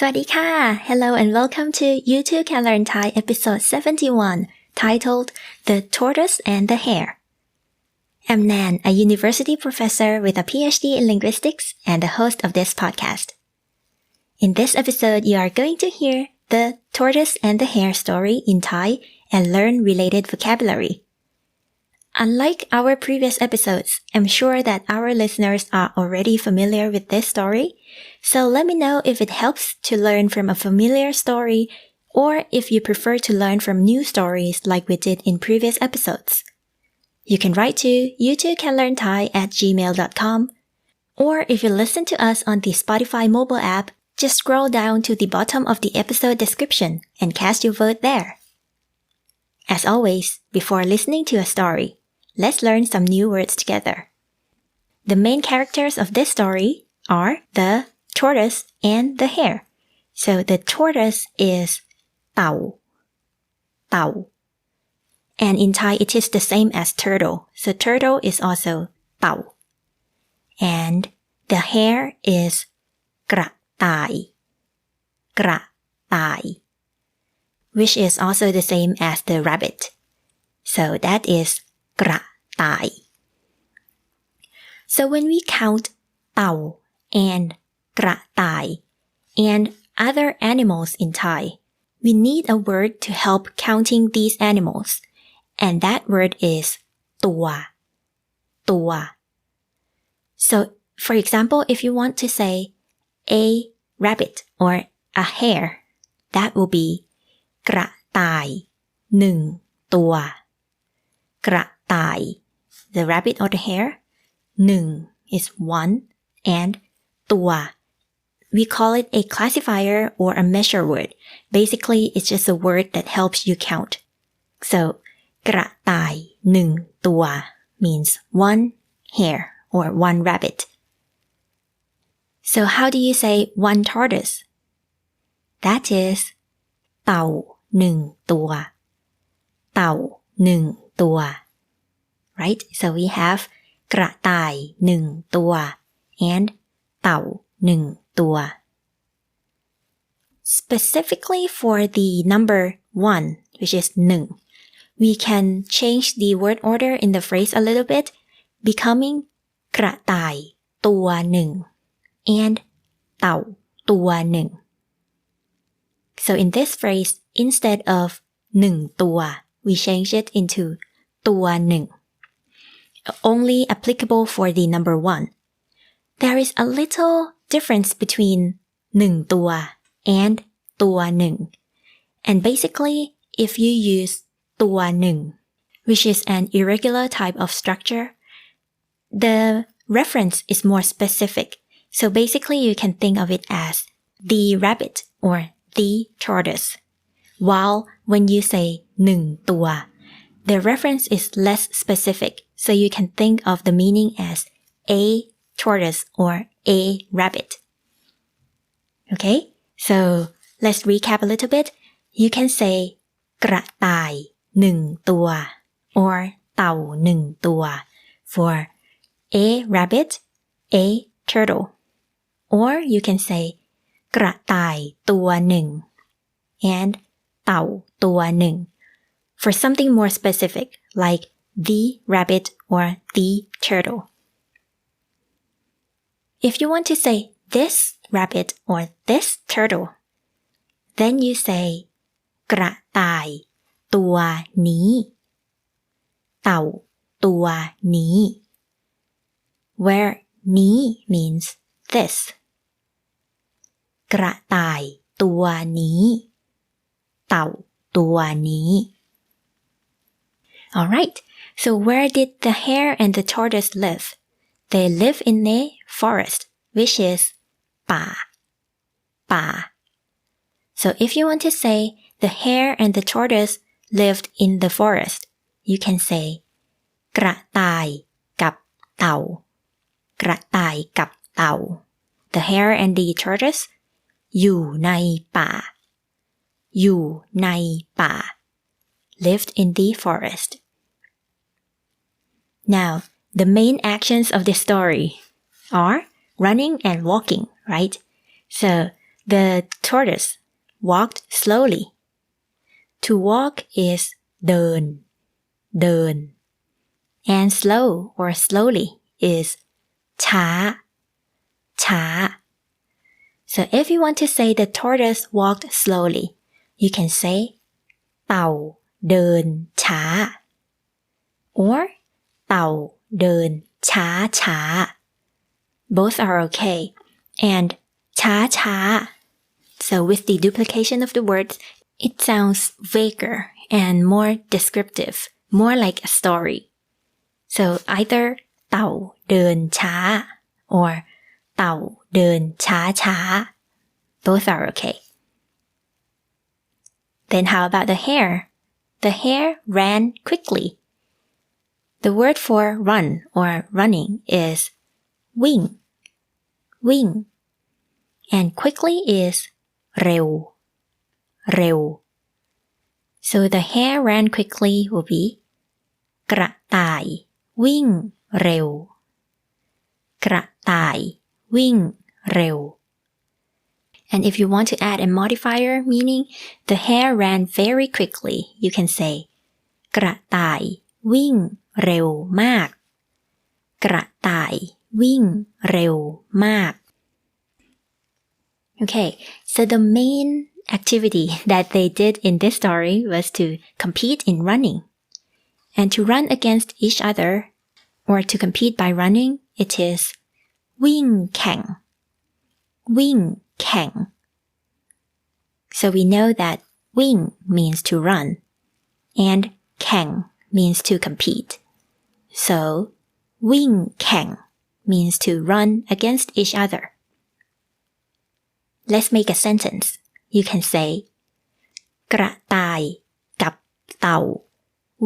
Swadika! Hello and welcome to You Can Learn Thai episode 71, titled The Tortoise and the Hare. I'm Nan, a university professor with a PhD in linguistics and the host of this podcast. In this episode, you are going to hear the tortoise and the hare story in Thai and learn related vocabulary. Unlike our previous episodes, I'm sure that our listeners are already familiar with this story. So let me know if it helps to learn from a familiar story or if you prefer to learn from new stories like we did in previous episodes. You can write to you too can learn Thai at gmail.com. Or if you listen to us on the Spotify mobile app, just scroll down to the bottom of the episode description and cast your vote there. As always, before listening to a story, Let's learn some new words together. The main characters of this story are the tortoise and the hare. So the tortoise is tao, tao. And in Thai, it is the same as turtle. So turtle is also tao. And the hare is gra tai, gra tai, which is also the same as the rabbit. So that is gra ระต่าย So when we count เต่า and กระต่าย and other animals in Thai, we need a word to help counting these animals, and that word is ตัว ตัว So for example, if you want to say a rabbit or a hare, that will be กระต่ายหนึ่งตัว กระต่าย the rabbit or the hare หนึ่ง is one and ตัว we call it a classifier or a measure word basically it's just a word that helps you count so กระต่ายหนึ่งตัว means one hare or one rabbit so how do you say one tortoise that is เต่าหนึ่งตัว เต่าหนึ่งตัว right so we have กระต่ายหนึ่งตัว and เต่าหนึ่งตัว specifically for the number one which is หนึ่ง we can change the word order in the phrase a little bit becoming กระต่ายตัวหนึ่ง and เต่าตัวหนึ่ง so in this phrase instead of หนึ่งตัว we change it into ตัวหนึ่ง only applicable for the number one there is a little difference between หนึ่งตัว and ตัวหนึ่ง and basically if you use ตัวหนึ่ง which is an irregular type of structure the reference is more specific so basically you can think of it as the rabbit or the tortoise while when you say หนึ่งตัว the reference is less specific so you can think of the meaning as a tortoise or a rabbit okay so let's recap a little bit you can say กระต่ายหนึ่งตัว or เต่าหนึ่งตัว for a rabbit a turtle or you can say กระต่ายตัวหนึ่ง and เต่าตัวหนึ่ง for something more specific like the rabbit or the turtle if you want to say this rabbit or this turtle then you say กระต่ายตัวนี้ เต่าตัวนี้ where นี้ means this กระต่ายตัวนี้ เต่าตัวนี้ Alright, so where did the hare and the tortoise live? They live in a forest, which is ป่า ป่า So if you want to say the hare and the tortoise lived in the forest, you can say กระต่ายกับเต่า กระต่ายกับเต่า The hare and the tortoise อยู่ในป่า อยู่ในป่า lived in the forest. Now, the main actions of the story are running and walking, right? So the tortoise walked slowly to walk is เดิน เดิน and slow or slowly is ช้า ช้า so if you want to say the tortoise walked slowly you can say เต่าเดินช้า or เต่าเดินช้าช้า both are okay and ช้าช้า so with the duplication of the words it sounds vaguer and more descriptive more like a story so either เต่าเดินช้า or เต่าเดินช้าช้า both are okay then how about the hare the hare ran quickly the word for run or running is wing wing and quickly is เร็ว เร็ว so the hare ran quickly will be กระต่าย วิ่ง เร็ว กระต่าย วิ่ง เร็ว and if you want to add a modifier meaning the hare ran very quickly you can say กระต่าย วิ่ง เร็วมาก กระต่าย วิ่ง เร็วมาก Okay, so the main activity that they did in this story was to compete in running. And to run against each other, or to compete by running, it is วิ่งแข่ง วิ่งแข่ง So we know that วิ่ง means to run, and แข่ง means to compete. So วิ่งแข่ง means to run against each other. Let's make a sentence. You can say กระต่าย กับเต่า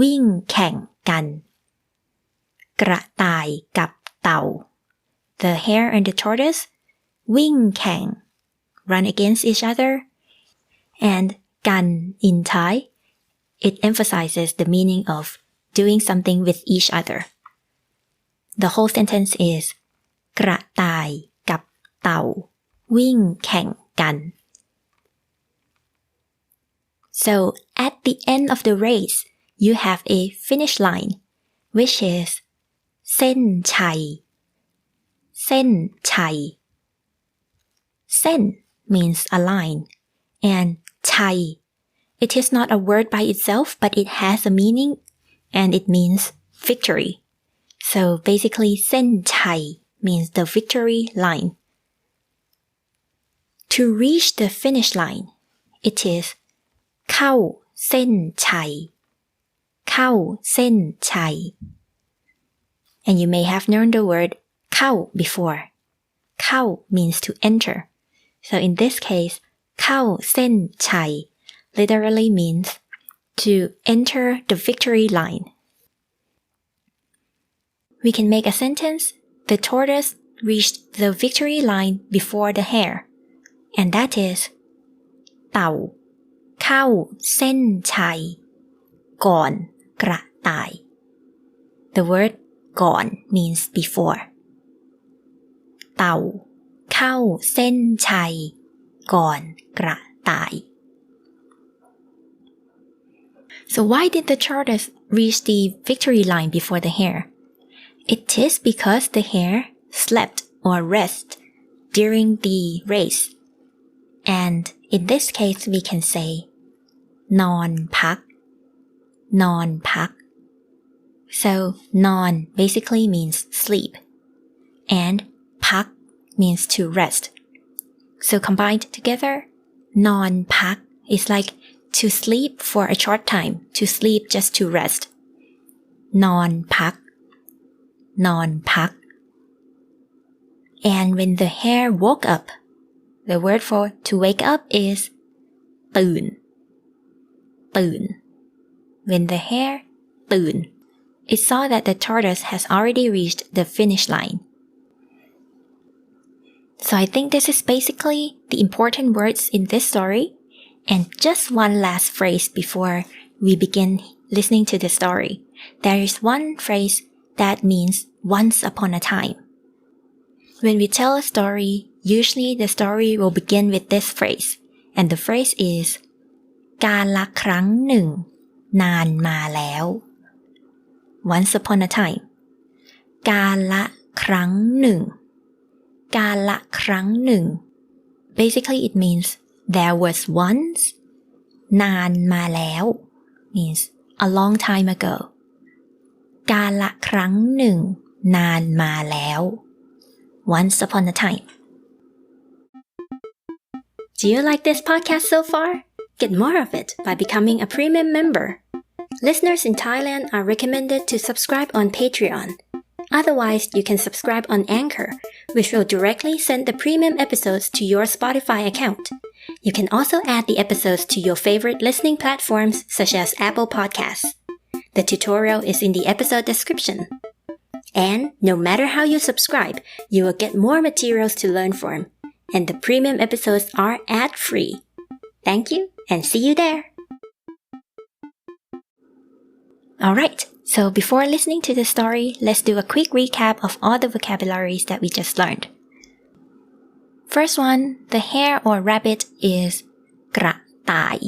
วิ่งแข่งกัน กระต่าย กับเต่า The hare and the tortoise วิ่งแข่ง run against each other and กัน in Thai it emphasizes the meaning of doing something with each other the whole sentence is กระต่าย กับเต่า วิ่งแข่งกัน so at the end of the race you have a finish line which is เส้นชัย เส้นชัย Sen means a line and chai it is not a word by itself but it has a meaning and it means victory so basically sen chai means the victory line to reach the finish line it is เข้าเส้นชัย เข้าเส้นชัย and you may have known the word เข้า before เข้า means to enter so in this case เข้าเส้นชัย literally means to enter the victory line we can make a sentence the tortoise reached the victory line before the hare and that is เต่า เข้าเส้นชัย ก่อน กระต่าย the word ก่อน means before เต่า เข้าเส้นชัย ก่อน กระต่าย so why did the Chartists reach the victory line before the hare? It is because the hare slept or rest during the race. And in this case, we can say non pak, non pak. So non basically means sleep and pak means to rest. So combined together, non pak is like to sleep for a short time to sleep just to rest นอนพัก นอนพัก and when the hare woke up the word for to wake up is ตื่น ตื่น when the hare ตื่น it saw that the tortoise has already reached the finish line so I think this is basically the important words in this story and just one last phrase before we begin listening to the story there is one phrase that means once upon a time when we tell a story usually the story will begin with this phrase and the phrase is การละครั้งหนึ่ง นานมาแล้ว once upon a time การละครั้งหนึ่ง การละครั้งหนึ่ง basically it means there was once นานมาแล้ว means a long time ago การละครั้งหนึ่ง นานมาแล้ว once upon a time Do you like this podcast so far? Get more of it by becoming a premium member. Listeners in Thailand are recommended to subscribe on Patreon. Otherwise, you can subscribe on Anchor, which will directly send the premium episodes to your Spotify account. You can also add the episodes to your favorite listening platforms such as Apple Podcasts. The tutorial is in the episode description. And no matter how you subscribe, you will get more materials to learn from. And the premium episodes are ad free. Thank you and see you there. Alright, so before listening to the story, let's do a quick recap of all the vocabularies that we just learned. First one, the hare or rabbit is กระต่าย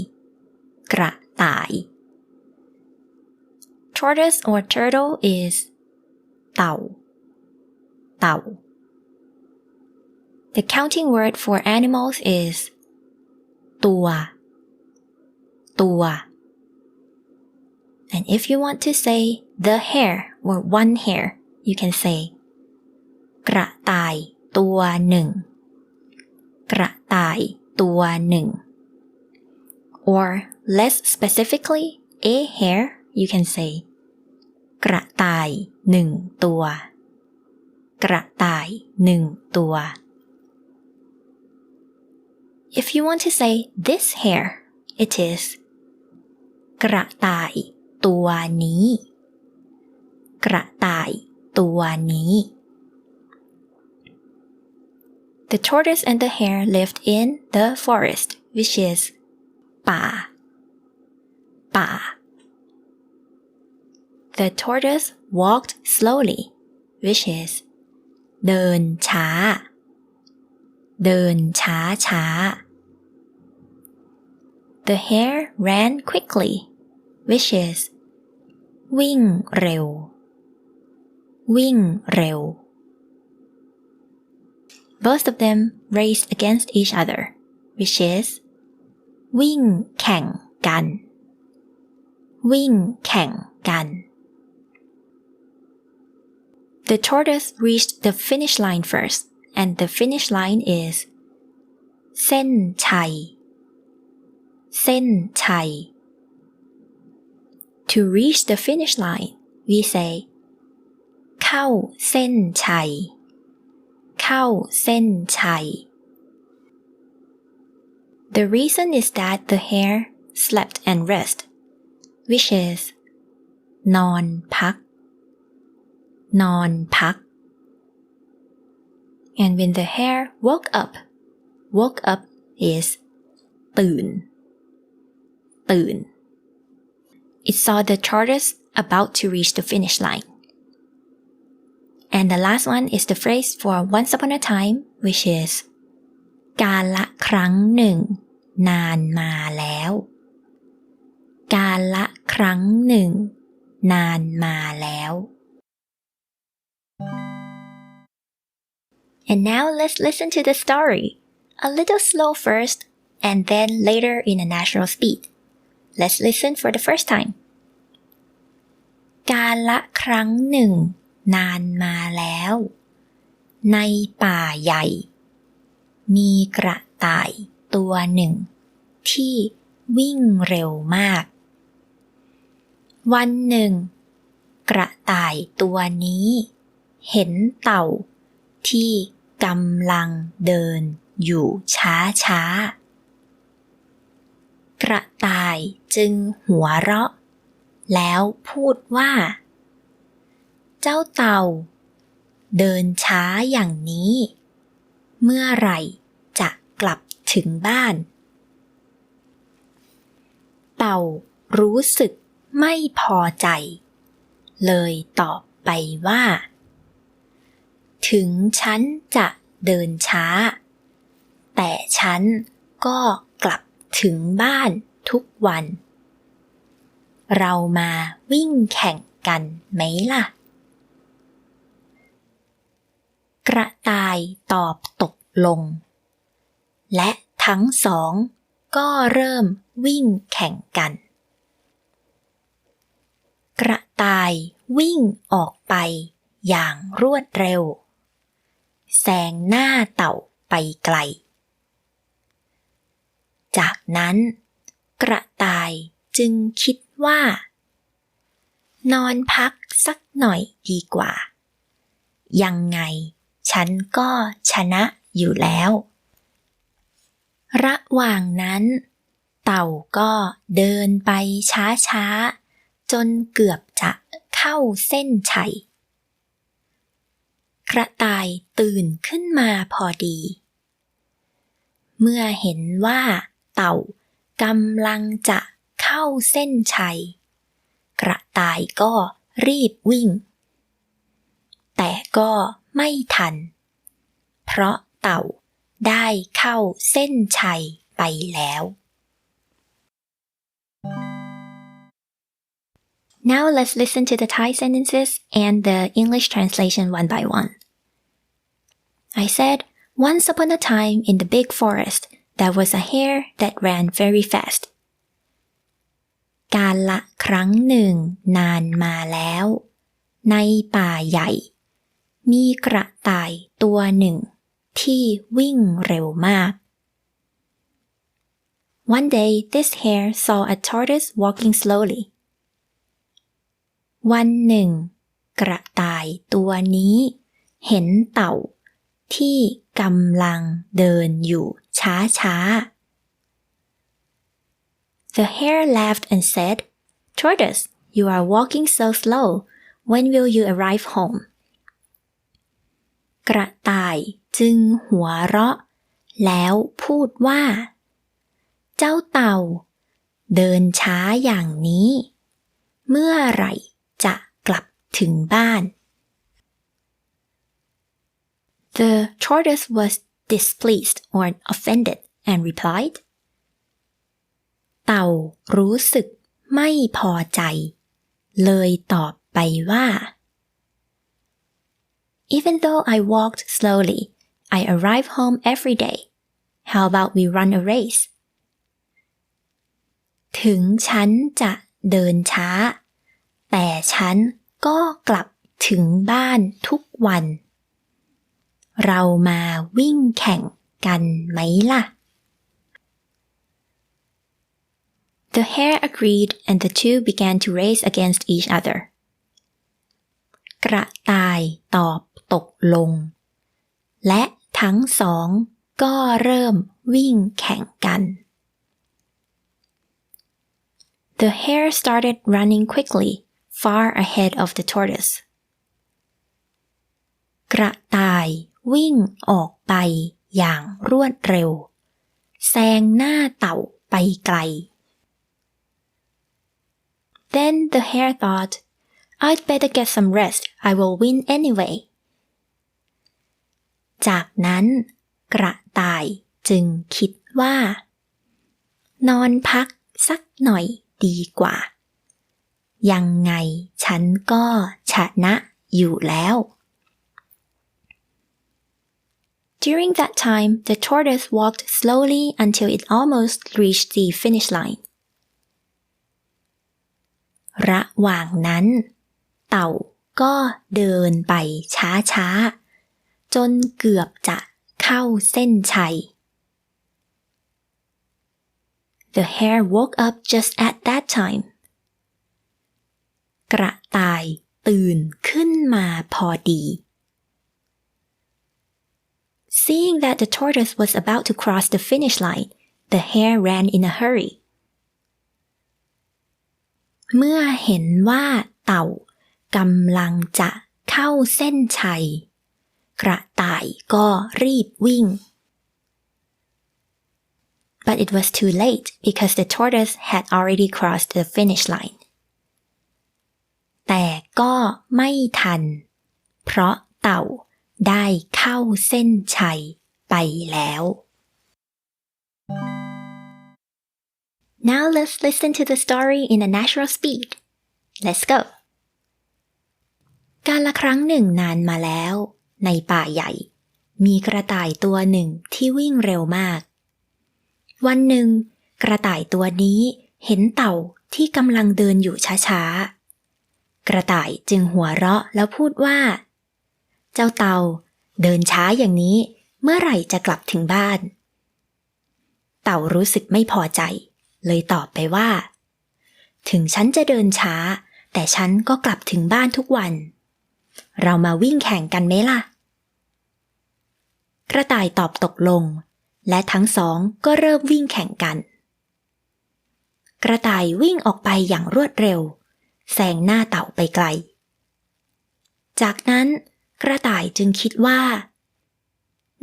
กระต่าย Tortoise or turtle is เต่า เต่า The counting word for animals is ตัว ตัว And if you want to say the hare or one hare, you can say กระต่ายตัวหนึ่ง กระต่ายตัวหนึ่ง Or less specifically, a hare, you can say กระต่ายหนึ่งตัว กระต่ายหนึ่งตัว If you want to say this hare, it is กระต่ายตัวนี้ กระต่ายตัวนี้ The tortoise and the hare lived in the forest, which is ป่า ป่า The tortoise walked slowly, which is เดินช้า เดินช้าช้า The hare ran quickly, which is วิ่งเร็ว วิ่งเร็ว Both of them raced against each other, which is วิ่งแข่งกัน วิ่งแข่งกัน The tortoise reached the finish line first, and the finish line is เส้นชัย เส้นชัย To reach the finish line, we say เข้าเส้นชัย เข้าเส้นชัย The reason is that the hare slept and rest, which is นอนพัก นอนพัก And when the hare woke up, woke up is ตื่น ตื่น It saw the tortoise about to reach the finish line. And the last one is the phrase for once upon a time, which is กาละครั้งหนึ่ง นานมาแล้ว กาละครั้งหนึ่ง นานมาแล้ว And now let's listen to the story. A little slow first, and then later in a natural speed. Let's listen for the first time. กาละครั้งหนึ่ง นานมาแล้ว ในป่าใหญ่ มีกระต่ายตัวหนึ่ง ที่วิ่งเร็วมาก วันหนึ่ง กระต่ายตัวนี้ เห็นเต่าที่กำลังเดินอยู่ช้าช้ากระต่ายจึงหัวเราะ แล้วพูดว่า เจ้าเต่า เดินช้าอย่างนี้ เมื่อไหร่จะกลับถึงบ้าน เต่ารู้สึกไม่พอใจ เลยตอบไปว่า ถึงฉันจะเดินช้า แต่ฉันก็กลับถึงบ้านทุกวัน เรามาวิ่งแข่งกันไหมล่ะ กระต่ายตอบตกลง และทั้งสองก็เริ่มวิ่งแข่งกัน กระต่ายวิ่งออกไปอย่างรวดเร็ว แซงหน้าเต่าไปไกล จากนั้น กระต่ายจึงคิดว่า นอนพักสักหน่อยดีกว่า ยังไง ฉันก็ชนะอยู่แล้ว ระหว่างนั้น เต่าก็เดินไปช้าๆ จนเกือบจะเข้าเส้นชัย กระต่ายตื่นขึ้นมาพอดี เมื่อเห็นว่าเต่ากำลังจะเข้าเส้นชัย กระต่ายก็รีบวิ่ง แต่ก็ ไม่ทัน เพราะเต่าได้เข้าเส้นชัยไปแล้ว Now let's listen to the Thai sentences and the English translation one by one. I said, once upon a time in the big forest, there was a hare that ran very fast. การละครั้งหนึ่งนานมาแล้ว ในป่าใหญ่ มีกระต่ายตัวหนึ่ง ที่วิ่งเร็วมาก One day this hare saw a tortoise walking slowly. วันหนึ่ง กระต่ายตัวนี้ เห็นเต่า ที่กำลังเดินอยู่ช้าช้า The hare laughed and said, Tortoise, you are walking so slow. When will you arrive home? กระต่ายจึงหัวเราะ แล้วพูดว่า เจ้าเต่า เดินช้าอย่างนี้ เมื่อไหร่จะกลับถึงบ้าน The tortoise was displeased or offended and replied เต่ารู้สึกไม่พอใจ เลยตอบไปว่า Even though I walked slowly, I arrive home every day. How about we run a race? ถึงฉันจะเดินช้า แต่ฉันก็กลับถึงบ้านทุกวัน เรามาวิ่งแข่งกันไหมล่ะ The hare agreed and the two began to race against each other. กระต่ายตอบ ตกลง และทั้งสองก็เริ่มวิ่งแข่งกัน The hare started running quickly, far ahead of the tortoise. กระต่ายวิ่งออกไปอย่างรวดเร็ว แซงหน้าเต่าไปไกล Then the hare thought, I'd better get some rest. I will win anyway. จากนั้นกระต่ายจึงคิดว่า นอนพักสักหน่อยดีกว่า ยังไงฉันก็ชนะอยู่แล้ว During that time, the tortoise walked slowly until it almost reached the finish line. ระหว่างนั้น เต่าก็เดินไปช้าๆ จนเกือบจะเข้าเส้นชัย The hare woke up just at that time. กระต่ายตื่นขึ้นมาพอดี Seeing that the tortoise was about to cross the finish line, the hare ran in a hurry. เมื่อเห็นว่าเต่ากำลังจะเข้าเส้นชัย กระต่ายก็รีบวิ่ง but it was too late because the tortoise had already crossed the finish line แต่ก็ไม่ทัน เพราะเต่าได้เข้าเส้นชัยไปแล้ว Now let's listen to the story in a natural speed. Let's go. การละครั้งหนึ่งนานมาแล้ว ในป่าใหญ่ มีกระต่ายตัวหนึ่งที่วิ่งเร็วมาก วันหนึ่ง กระต่ายตัวนี้เห็นเต่าที่กำลังเดินอยู่ช้าๆ กระต่ายจึงหัวเราะแล้วพูดว่า เจ้าเต่าเดินช้าอย่างนี้เมื่อไหร่จะกลับถึงบ้าน เต่ารู้สึกไม่พอใจ เลยตอบไปว่า ถึงฉันจะเดินช้า แต่ฉันก็กลับถึงบ้านทุกวัน เรามาวิ่งแข่งกันไหมล่ะ กระต่ายตอบตกลง และทั้งสองก็เริ่มวิ่งแข่งกัน กระต่ายวิ่งออกไปอย่างรวดเร็วแซงหน้าเต่าไปไกล จากนั้นกระต่ายจึงคิดว่า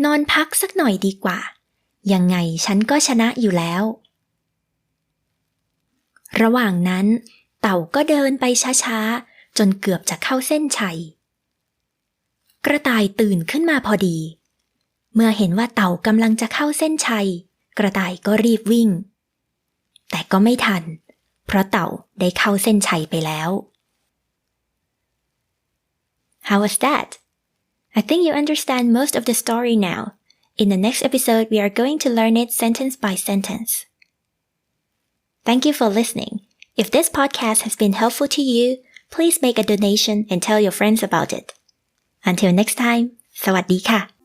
นอนพักสักหน่อยดีกว่า ยังไงฉันก็ชนะอยู่แล้ว ระหว่างนั้น เต่าก็เดินไปช้าๆ จนเกือบจะเข้าเส้นชัย กระต่ายตื่นขึ้นมาพอดี เมื่อเห็นว่าเต่ากำลังจะเข้าเส้นชัย กระต่ายก็รีบวิ่ง แต่ก็ไม่ทัน เพราะเต่าได้เข้าเส้นชัยไปแล้ว How was that? I think you understand most of the story now. In the next episode, we are going to learn it sentence by sentence. Thank you for listening. If this podcast has been helpful to you, please make a donation and tell your friends about it. Until next time, สวัสดีค่ะ